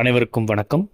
அனைவருக்கும் வணக்கம்.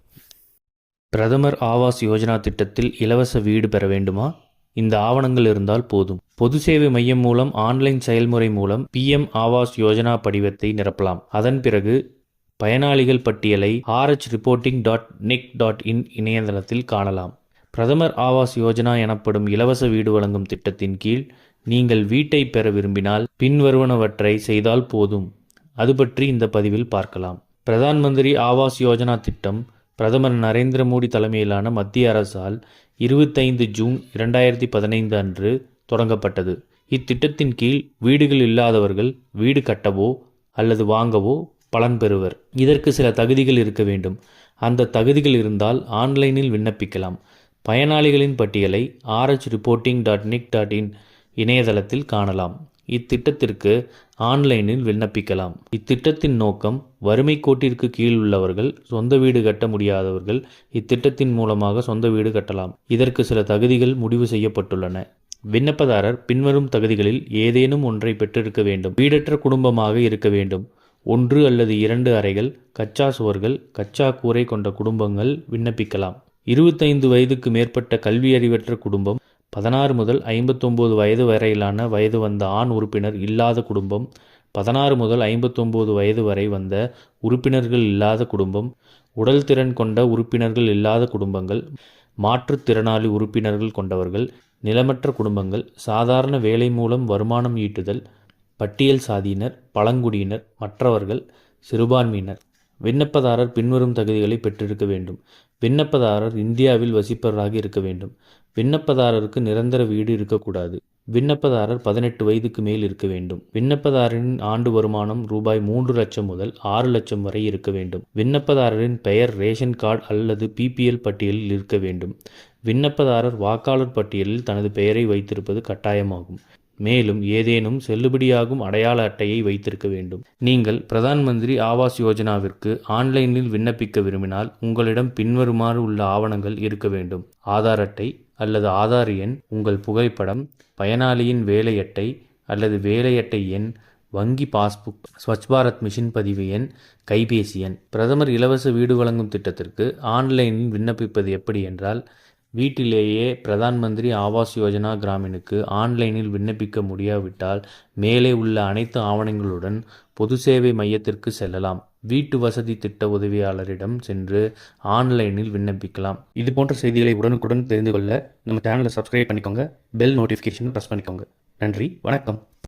பிரதமர் ஆவாஸ் யோஜனா திட்டத்தில் இலவச வீடு பெற வேண்டுமா? இந்த ஆவணங்கள் இருந்தால் போதும். பொது சேவை மையம் மூலம் ஆன்லைன் செயல்முறை மூலம் பிஎம் ஆவாஸ் யோஜனா படிவத்தை நிரப்பலாம். அதன் பிறகு பயனாளிகள் பட்டியலை RH reporting dot NIC dot in இணையதளத்தில் காணலாம். பிரதமர் ஆவாஸ் யோஜனா எனப்படும் இலவச வீடு வழங்கும் திட்டத்தின் கீழ் நீங்கள் வீட்டை பெற விரும்பினால் பின்வருவனவற்றை செய்தால் போதும். அது பற்றி இந்த பதிவில் பார்க்கலாம். பிரதான் மந்திரி ஆவாஸ் யோஜனா திட்டம் பிரதமர் நரேந்திர மோடி தலைமையிலான மத்திய அரசால் இருபத்தைந்து ஜூன் இரண்டாயிரத்தி பதினைந்து அன்று தொடங்கப்பட்டது. இத்திட்டத்தின் கீழ் வீடுகள் இல்லாதவர்கள் வீடு கட்டவோ அல்லது வாங்கவோ பலன் பெறுவர். இதற்கு சில தகுதிகள் இருக்க வேண்டும். அந்த தகுதிகள் இருந்தால் ஆன்லைனில் விண்ணப்பிக்கலாம். பயனாளிகளின் பட்டியலை RH reporting dot NIC dot in இணையதளத்தில் காணலாம். இத்திட்டத்திற்கு ஆன்லைனில் விண்ணப்பிக்கலாம். இத்திட்டத்தின் நோக்கம் வறுமை கோட்டிற்கு கீழ் உள்ளவர்கள் சொந்த வீடு கட்ட முடியாதவர்கள் இத்திட்டத்தின் மூலமாக சொந்த வீடு கட்டலாம். இதற்கு சில தகுதிகள் முடிவு செய்யப்பட்டுள்ளன. விண்ணப்பதாரர் பின்வரும் தகுதிகளில் ஏதேனும் ஒன்றை பெற்றிருக்க வேண்டும். வீடற்ற குடும்பமாக இருக்க வேண்டும். ஒன்று அல்லது இரண்டு அறைகள் கச்சா சுவர்கள் கச்சா கூரை கொண்ட குடும்பங்கள் விண்ணப்பிக்கலாம். இருபத்தைந்து வயதுக்கு மேற்பட்ட கல்வியறிவற்ற குடும்பம் பதினாறு முதல் ஐம்பத்தொம்போது வயது வரையிலான வயது வந்த ஆண் உறுப்பினர் இல்லாத குடும்பம் பதினாறு முதல் ஐம்பத்தொம்போது வயது வரை வந்த உறுப்பினர்கள் இல்லாத குடும்பம் உடல் திறன் கொண்ட உறுப்பினர்கள் இல்லாத குடும்பங்கள் மாற்றுத்திறனாளி உறுப்பினர்கள் கொண்டவர்கள் நிலமற்ற குடும்பங்கள் சாதாரண வேலை மூலம் வருமானம் ஈட்டுதல் பட்டியல் சாதியினர் பழங்குடியினர் மற்றவர்கள் சிறுபான்மையினர். விண்ணப்பதாரர் பின்வரும் தகுதிகளை பெற்றிருக்க வேண்டும். விண்ணப்பதாரர் இந்தியாவில் வசிப்பவராக இருக்க வேண்டும். விண்ணப்பதாரருக்கு நிரந்தர வீடு இருக்கக்கூடாது. விண்ணப்பதாரர் பதினெட்டு வயதுக்கு மேல் இருக்க வேண்டும். விண்ணப்பதாரரின் ஆண்டு வருமானம் ரூபாய் மூன்று லட்சம் முதல் ஆறு லட்சம் வரை இருக்க வேண்டும். விண்ணப்பதாரரின் பெயர் ரேஷன் கார்டு அல்லது பிபிஎல் பட்டியலில் இருக்க வேண்டும். விண்ணப்பதாரர் வாக்காளர் பட்டியலில் தனது பெயரை வைத்திருப்பது கட்டாயமாகும். மேலும் ஏதேனும் செல்லுபடியாகும் அடையாள அட்டையை வைத்திருக்க வேண்டும். நீங்கள் பிரதான் மந்திரி ஆவாஸ் யோஜனாவிற்கு ஆன்லைனில் விண்ணப்பிக்க விரும்பினால் உங்களிடம் பின்வருமாறு உள்ள ஆவணங்கள் இருக்க வேண்டும். ஆதார் அட்டை அல்லது ஆதார் எண் உங்கள் புகைப்படம் பயனாளியின் வேலை அட்டை அல்லது வேலை அட்டை எண் வங்கி பாஸ்புக் ஸ்வச் பாரத் மிஷின் பதிவு எண் கைபேசி எண். பிரதமர் இலவச வீடு வழங்கும் திட்டத்திற்கு ஆன்லைனில் விண்ணப்பிப்பது எப்படி என்றால் வீட்டிலேயே பிரதான் மந்திரி ஆவாஸ் யோஜனா கிராமினுக்கு ஆன்லைனில் விண்ணப்பிக்க முடியாவிட்டால் மேலே உள்ள அனைத்து ஆவணங்களுடன் பொது சேவை மையத்திற்கு செல்லலாம். வீட்டு வசதி திட்ட உதவியாளரிடம் சென்று ஆன்லைனில் விண்ணப்பிக்கலாம். இது போன்ற செய்திகளை உடனுக்குடன் தெரிந்து கொள்ள நம்ம சேனலை சப்ஸ்கிரைப் பண்ணிக்கோங்க. பெல் நோட்டிஃபிகேஷன் ப்ரெஸ் பண்ணிக்கோங்க. நன்றி வணக்கம்.